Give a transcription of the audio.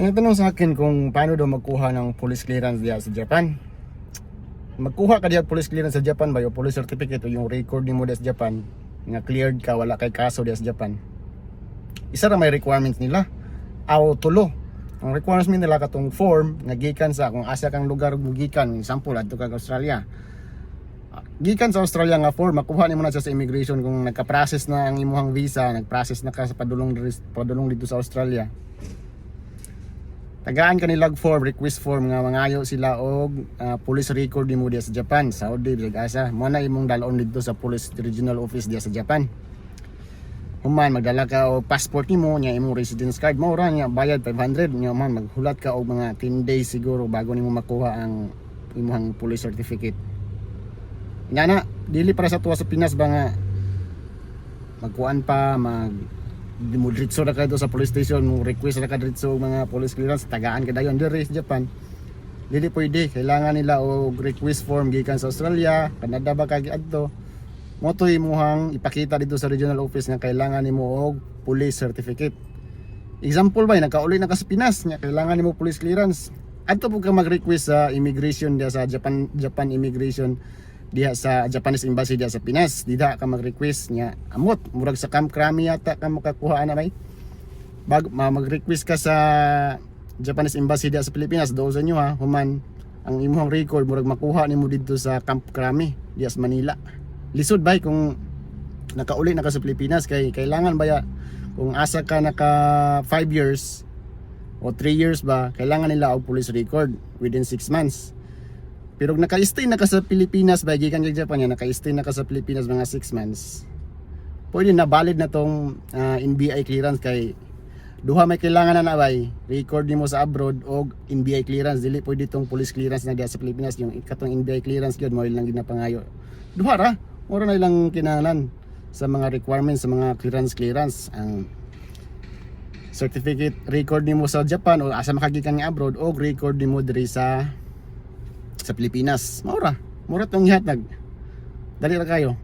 May tanong sa akin kung paano daw magkuha ng police clearance diya sa Japan. Magkuha ka diya police clearance sa Japan ba yung police certificate o yung record ni mo sa Japan nga cleared ka wala kay kaso diya sa Japan. Isa ra may requirements nila. Aw tulo. Ang requirements nila katong form nga gikan sa kung asa kang lugar mo gikan, example adto ka Australia. Gikan sa Australia nga form, makuha nimo na siya sa immigration kung nagka-process na ang imuhang visa, nag-process na ka sa padulong padulong dito sa Australia. Tagaan kanila form, request form nga mangayo sila og ah, police record nimo diya sa Japan, Saudi, Asa. Mo na imong dalon dito sa police regional office diya sa Japan. Human magdala ka og passport nimo nya imong residence card mo ra nya bayad 500 nya man maghulat ka og mga 10 days siguro bago nimo makuha ang imong police certificate. Nga na, dili para sa tuwa sa Pinas ba nga magkuan pa mag diretso na ka doon sa police station mo request na ka diretso mga police clearance tagaan ka dayon diri sa Japan. Dili pwede kailangan nila og request form gikan sa Australia Canada ba kay adto. Mo to imuhang ipakita dito sa regional office nga kailangan nimo og police certificate. Example ba nakauli na ka sa Pinas nga kailangan nimo police clearance. Adto po ka mag-request sa immigration diya sa Japan Japan immigration diha sa Japanese embassy diha sa Pinas dida ka mag-request nya amot murag sa Camp Krami yata ka makakuha na bay. Bag ma- mag-request ka sa Japanese embassy diha sa Pilipinas do sa inyo ha human ang imong record murag makuha nimo dito sa Camp Krami diha sa Manila. Lisod bay kung nakauli na ka sa Pilipinas kay kailangan ba ya kung asa ka naka 5 years o 3 years ba kailangan nila og police record within 6 months pero naka-stay na ka sa Pilipinas, ba gikan kay Japan naka-stay na ka sa Pilipinas mga 6 months. Pwede na valid na tong ah, NBI clearance kay duha may kailangan na nabay record nimo sa abroad og NBI clearance. Dili pwede tong police clearance na diya sa Pilipinas. Yung ikatong NBI clearance gyud mo lang ginapangayo. Duha ra. Oro na ilang kinahanglan sa mga requirements sa mga clearance clearance. Ang certificate record nimo sa Japan o asa makagikan nga abroad og record nimo diri sa sa Pilipinas. Maura. Mura tong ihatag. Dali ra kayo.